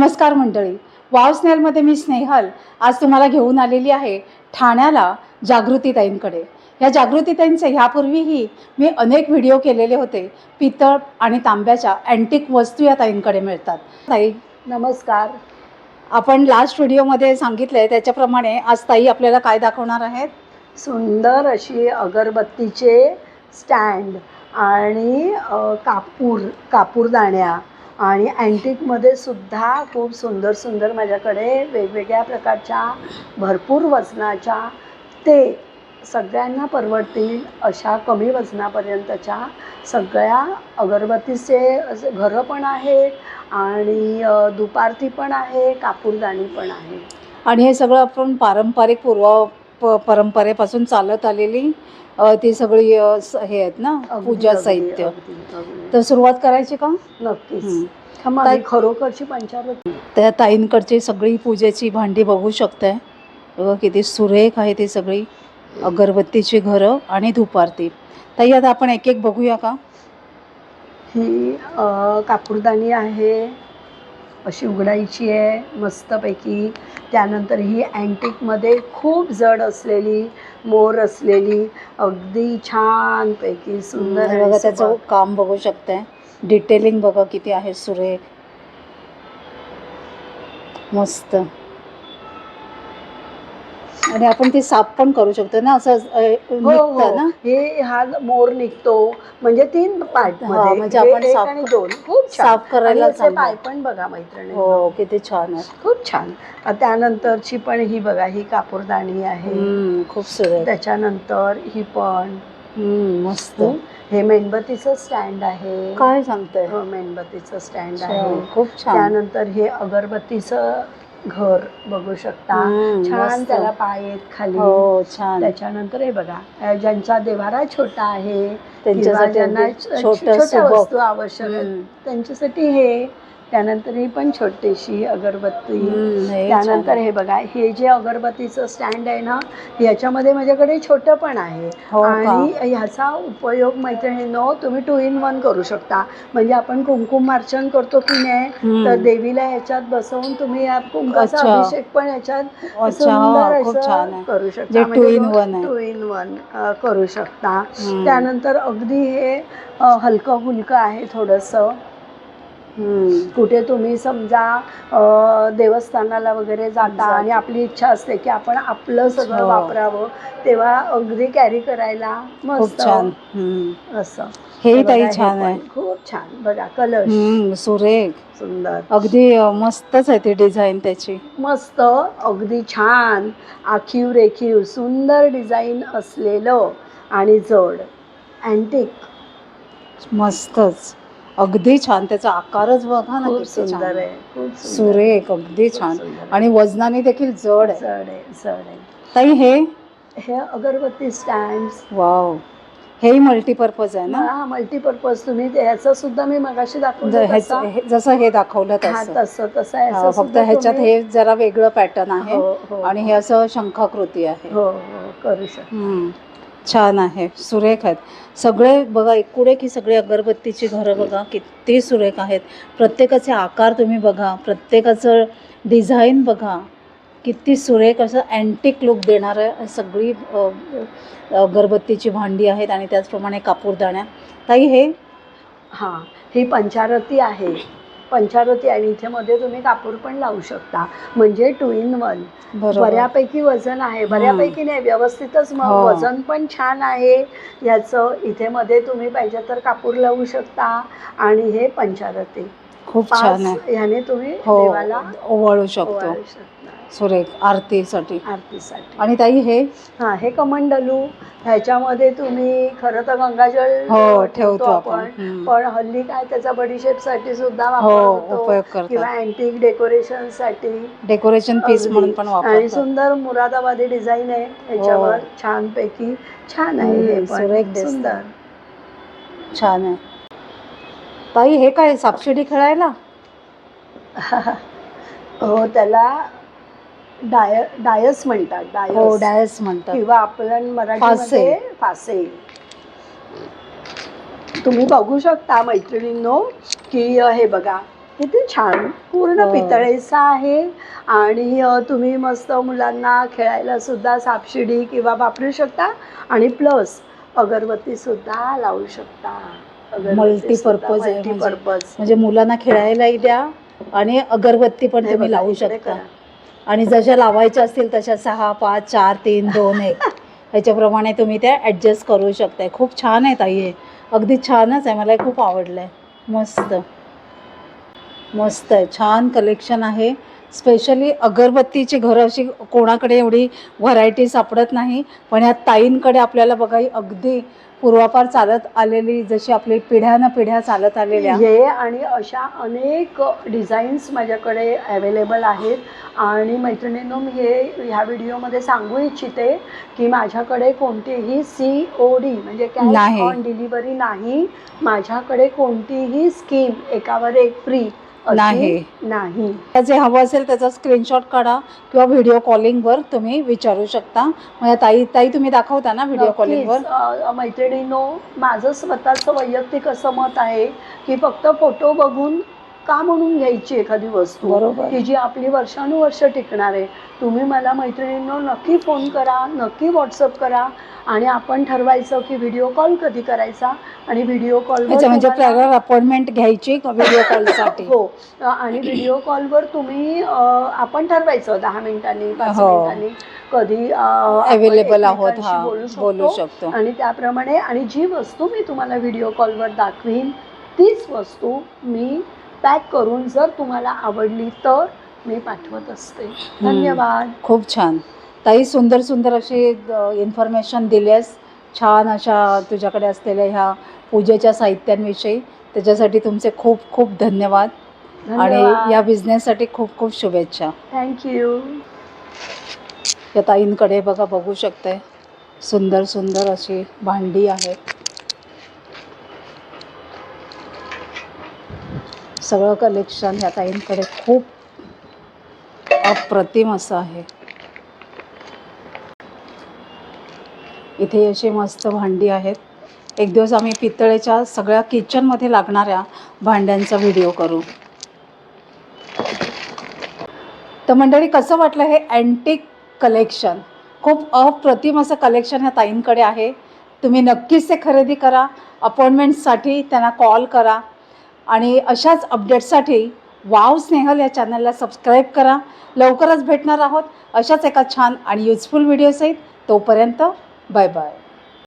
नमस्कार मंडळी. वाव स्नेहलमध्ये मी स्नेहल. आज तुम्हाला घेऊन आलेली आहे ठाण्याला जागृतीताईंकडे या जागृतीताईंचे ह्यापूर्वीही मी अनेक व्हिडिओ केलेले होते. पितळ आणि तांब्याच्या अँटिक वस्तू या ताईंकडे मिळतात. ताई नमस्कार. आपण लास्ट व्हिडिओमध्ये सांगितलं आहे त्याच्याप्रमाणे आज ताई आपल्याला काय दाखवणार आहेत? सुंदर अशी अगरबत्तीचे स्टँड आणि कापूर कापूरदाण्या आणि अँटिकमध्ये सुद्धा खूप सुंदर सुंदर माझ्याकडे वेगवेगळ्या प्रकारच्या भरपूर वजनाच्या ते सगळ्यांना परवडतील अशा कमी वजनापर्यंतच्या सगळ्या अगरबत्तीचे घरं पण आहेत आणि दुपारती पण आहे कापूरदाणी पण आहे. आणि हे सगळं आपण पारंपरिक पूर्व प परंपरेपासून चालत आलेली ती सगळी स- हे आहेत ना पूजा साहित्य. तर सुरुवात करायची का? नक्कीच. ताई- खरोखरची त्या ताईंकडची सगळी पूजेची भांडी बघू शकताय. बघा किती सुरेख आहे ती सगळी. अगरबत्तीची घरं आणि धुपारती. ताई आता आपण एक एक बघूया का? ही अ, कापूरदानी आहे. अशी उघडायची आहे मस्तपैकी. त्यानंतर ही अँटिकमध्ये खूप जड असलेली मोर असलेली अगदी छानपैकी सुंदर बघा त्याचं. काम बघू शकताय डिटेलिंग बघा किती आहे सुरेख. मस्त. आणि आपण ती साफ पण करू शकतो ना असं हो निघतं ना? हो हे हा मोर निघतो. म्हणजे तीन पार्ट हा, म्हणजे हे आपण साफ- आणि दोन. खूप छान. साफ करायला आणि याचे चांगलं. पाय पण बघा मैत्रिणी. हो किती छान आहे. खूप छान. त्यानंतरची पण ही बघा ही कापूरदाणी आहे. हम्म, खूप सुरेख. त्याच्यानंतर ही पण. हम्म, मस्त. हे मेणबत्तीचं स्टँड आहे. काय सांगताय? हो, मेणबत्तीचं स्टँड आहे. छान, खूप छान. त्यानंतर हे अगरबत्तीचं घर बघू शकता हम्म, छान मस्त. त्याला पाय आहेत खाली हो छान त्याच्यानंतर हे बघा अ, ज्यांचा देवारा छोटा आहे किंवा त्यांच्यासाठी ज्यांना अगदी छ- छोटं छोट्या सुबक. वस्तू आवश्यक आहेत हम्म, त्यांच्यासाठी हे त्यानंतर ही पण छोटीशी अगरबत्ती त्यानंतर. हे बघा हे जे अगरबत्तीचं स्टँड आहे ना याच्यामध्ये माझ्याकडे छोटं पण आहे हो? आणि ह्याचा उपयोग मैत्रिणींनो तुम्ही टू इन वन करू शकता म्हणजे आपण कुंकुम मार्चन करतो की नाही. तर देवीला ह्याच्यात बसवून तुम्ही या कुंकाचा. अभिषेक पण ह्याच्यात सुंदर हा, छान असं करू शकता in one आहे. टू इन वन करू शकता. त्यानंतर अगदी हे हलकं फुलकं आहे थोडंसं कुठे तुम्ही समजा देवस्थानाला वगैरे जाता. आणि आपली इच्छा असते की आपण आपलं सगळं हो. वापरावं तेव्हा अगदी कॅरी करायला मस्त. असं. हे ताई छान आहे. खूप छान. बघा हम्म, सुरेख. सुंदर. अगदी मस्तच आहे ती डिझाईन त्याची. मस्त अगदी छान. आखीव रेखीव सुंदर डिझाईन असलेलं आणि जड. अँटिक मस्तच. अगदी छान. त्याचा आकारच बघा ना खूप किती सुंदर आहे. खूप सुंदर. सुरेख अगदी खूप छान. सुंदर. आहे. आणि वजनाने देखील जड आहे. जड आहे जड आहे. ताई हे? हे अगरबत्ती स्टँड वाव. हे मल्टीपर्पज आहे ना? हा मल्टीपर्पज तुम्ही ते- ह्याचं सुद्धा मी मगाशी ज- दाखवलं हे- जसं हे दाखवलं हा तसं. तसं तसं हा, फक्त सुद्धा ह्याच्यात तुम्ही- हे जरा वेगळं पॅटर्न आहे हो, हो, आणि हो. हे. असं शंखाकृती आहे. हो हो करू शकतो. हम्म. छान आहे. सुरेख आहेत. सगळे बघा एकुडे की सगळे अगरबत्तीची घरं बघा किती सुरेख आहेत. प्रत्येकाचे आकार तुम्ही बघा प्रत्येकाचं डिझाईन बघा. किती सुरेख असं अँटिक लुक देणारं सगळी अगरबत्तीची भांडी आहेत आणि त्याचप्रमाणे कापूरदाण्या ताई हे? हां ही पंचारती आहे. पंचारती आणि इथे मध्ये तुम्ही कापूर पण लावू शकता. म्हणजे टू इन वन बऱ्यापैकी वजन आहे. बऱ्यापैकी नाही व्यवस्थितच मग हो. वजन पण छान आहे. याचं इथे मध्ये तुम्ही पाहिजे तर कापूर लावू शकता. आणि हे पंचारती. खूप छान आहे. ह्याने तुम्ही हो देवाला ओवाळू शकतो. ओवाळू शकता. सुरेख आरतीसाठी. आरतीसाठी. आणि ताई हे? हा हे कमंडलू ह्याच्यामध्ये तुम्ही खरं तर गंगाजल हो ठेवतो आपण. हम्म. पण हल्ली काय त्याचा बडीशेपसाठी सुद्धा हो होतो उपयोग किंवा करतात अँटिक डेकोरेशनसाठी डेकोरेशन पीस अगदी. म्हणून पण आणि सुंदर मुरादाबादी डिझाईन आहे. ह्याच्यावर छान पैकी छान आहे हे हम्म, पण. सुरेख दिसतं. सुंदर. छान आहे. ताई हे काय सापशिडी खेळायला? हो त्याला डाय डायस म्हणतात हो डायस डायस म्हणतात. किंवा आपण मराठीमध्ये फासे. तुम्ही बघू शकता मैत्रिणींनो की हे बघा किती छान पूर्ण हो. पितळेचा आहे. आणि तुम्ही मस्त मुलांना खेळायला सुद्धा सापशिडी किंवा वापरू शकता. आणि प्लस अगरबत्ती सुद्धा लावू शकता. Multi-purpose आहे म्हणजे. मल्टीपर्पज म्हणजे मुलांना खेळायलाही द्या आणि अगरबत्ती पण तुम्ही लावू शकता. आणि जशा लावायच्या असतील तशा सहा पाच चार तीन दोन एक. ह्याच्याप्रमाणे तुम्ही त्या ॲडजस्ट करू शकताय. खूप छान आहे ताई हे. अगदी छानच आहे. मला खूप आवडलं आहे मस्त. मस्त आहे. छान कलेक्शन आहे. स्पेशली अगरबत्तीची घरं अशी कोणाकडे एवढी व्हरायटी सापडत नाही. पण ह्या ताईंकडे आपल्याला बघा अगदी पूर्वापार चालत आलेली जशी आपली पिढ्यानं पिढ्या चालत आलेल्या. हे आणि अशा अनेक डिझाईन्स माझ्याकडे अवेलेबल आहेत. आणि मैत्रिणींनो मी हे ह्या व्हिडिओमध्ये सांगू इच्छिते की माझ्याकडे कोणतीही सी ओ डी म्हणजे कॅश. ऑन डिलिव्हरी नाही. माझ्याकडे कोणतीही स्कीम एकावर एक फ्री नाही. नाही. जे हवं असेल त्याचा स्क्रीनशॉट काढा किंवा व्हिडिओ कॉलिंगवर तुम्ही विचारू शकता. या ताई ताई तुम्ही दाखवता ना व्हिडिओ कॉलिंगवर मैत्रिणींनो माझं स्वतःचं वैयक्तिक असं मत आहे की फक्त फोटो बघून का म्हणून घ्यायची एखादी वस्तू? बरोबर. की जी आपली वर्षानुवर्ष टिकणार आहे. तुम्ही मला मैत्रिणींनो नक्की फोन करा नक्की व्हॉट्सअप करा आणि आपण ठरवायचं की व्हिडिओ कॉल कधी करायचा आणि व्हिडिओ कॉल अच्छा म्हणजे अपॉइंटमेंट घ्यायची व्हिडिओ कॉलसाठी? हो. अ, आणि व्हिडिओ कॉलवर तुम्ही अ, आपण ठरवायचं दहा मिनिटांनी पाच हो. मिनिटांनी कधी अ, आपण अवेलेबल आहोत एकमेकांशी हा बोलू शकतो. आणि त्याप्रमाणे आणि जी वस्तू मी तुम्हाला व्हिडिओ कॉलवर दाखवीन तीच वस्तू मी पॅक करून जर तुम्हाला आवडली तर मी पाठवत असते. धन्यवाद. खूप छान. ताई सुंदर सुंदर अशी इन्फॉर्मेशन दिल्यास. छान अशा तुझ्याकडे असलेल्या ह्या पूजेच्या साहित्यांविषयी. त्याच्यासाठी तुमचे खूप खूप धन्यवाद. आणि या बिझनेससाठी खूप खूप शुभेच्छा. थँक्यू या ताईंकडे बघा बघू शकताय. सुंदर सुंदर अशी भांडी आहेत. सगळं कलेक्शन ह्या ताईंकडे खूप अप्रतिम असं आहे. इथे अशी मस्त भांडी आहेत. एक दिवस आम्ही पितळेच्या सगळ्या किचनमध्ये लागणाऱ्या भांड्यांचा व्हिडिओ करू. तर मंडळी कसं वाटलं हे अँटिक कलेक्शन खूप अप्रतिम असं कलेक्शन ह्या ताईंकडे आहे. तुम्ही नक्कीच ते खरेदी करा. अपॉइंटमेंटसाठी त्यांना कॉल करा. आणि अशाच अपडेट्ससाठी वाव स्नेहल या चॅनलला सबस्क्राईब करा. लवकरच भेटणार आहोत अशाच एका छान आणि युजफुल व्हिडिओसहित तोपर्यंत बाय बाय